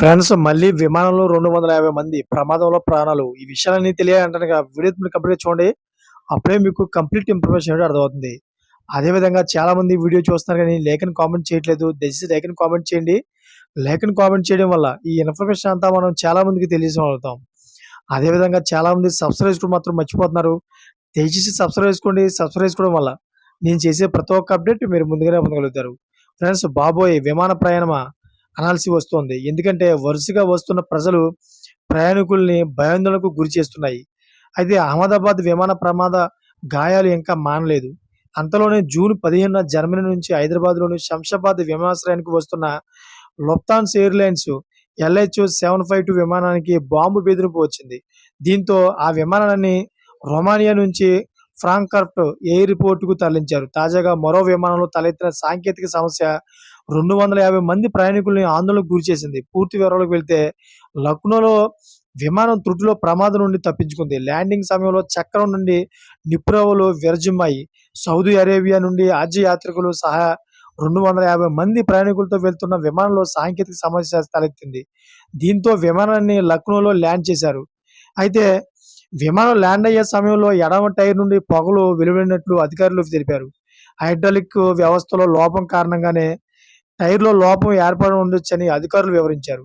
Friends మళ్ళీ విమానంలో రెండు వందల యాభై మంది ప్రమాదంలో ప్రాణాలు. ఈ విషయాలన్నీ తెలియాలంటే వీడియో మీరు కంప్లీట్ చూడండి. అప్పుడే మీకు కంప్లీట్ ఇన్ఫర్మేషన్ ఏంటో అర్థమవుతుంది. అదేవిధంగా చాలా మంది వీడియో చూస్తున్నారు కానీ లేఖను కామెంట్ చేయట్లేదు. దయచేసి లేఖను కామెంట్ చేయండి. లేఖను కామెంట్ చేయడం వల్ల ఈ ఇన్ఫర్మేషన్ అంతా మనం చాలా మందికి తెలియజేయగలుగుతాం అదేవిధంగా చాలా మంది సబ్స్క్రైబ్ కూడా మాత్రం మర్చిపోతున్నారు. దయచేసి సబ్స్క్రైబ్ చేసుకోండి. సబ్స్క్రైబ్ చేసుకోవడం వల్ల నేను చేసే ప్రతి ఒక్క అప్డేట్ మీరు ముందుగానే పొందగలుగుతారు. ఫ్రెండ్స్ బాబోయ్ విమాన ప్రయాణమా? అనాల్సి వస్తోంది. ఎందుకంటే వరుసగా వస్తున్న ప్రజలు ప్రయాణికుల్ని భయాందోళనకు గురి చేస్తున్నాయి. అయితే అహ్మదాబాద్ విమాన ప్రమాద గాయాలు ఇంకా మానలేదు. అంతలోనే జూన్ పదిహేనున జర్మనీ నుంచి హైదరాబాద్లోని శంషాబాద్ విమానాశ్రయానికి వస్తున్న Lufthansa airlines LHO seven five two విమానానికి బాంబు బెదిరింపు వచ్చింది. దీంతో ఆ విమానాన్ని రొమానియా నుంచి ఫ్రాంకర్ట్ ఎయిర్పోర్టుకు తరలించారు. తాజాగా మరో విమానంలో తలెత్తిన సాంకేతిక సమస్య రెండు వందల యాభై మంది ప్రయాణికుల్ని ఆందోళనకు గురి చేసింది. పూర్తి వివరాలకు వెళ్తే లక్నోలో విమానం త్రుటిలో ప్రమాదం నుండి తప్పించుకుంది. ల్యాండింగ్ సమయంలో చక్రం నుండి నిప్రవలు విరజిమ్మాయి సౌదీ అరేబియా నుండి హజ్ యాత్రికులు సహా రెండు వందల యాభై మంది ప్రయాణికులతో వెళ్తున్న విమానంలో సాంకేతిక సమస్య తలెత్తింది. దీంతో విమానాన్ని లక్నోలో ల్యాండ్ చేశారు. అయితే విమానం ల్యాండ్ అయ్యే సమయంలో ఎడమ టైర్ నుండి పొగలు వెలువడినట్లు అధికారులు తెలిపారు. హైడ్రాలిక్ వ్యవస్థలో లోపం కారణంగానే టైర్‌లో లోపం ఏర్పడి ఉండొచ్చని అధికారులు వివరించారు.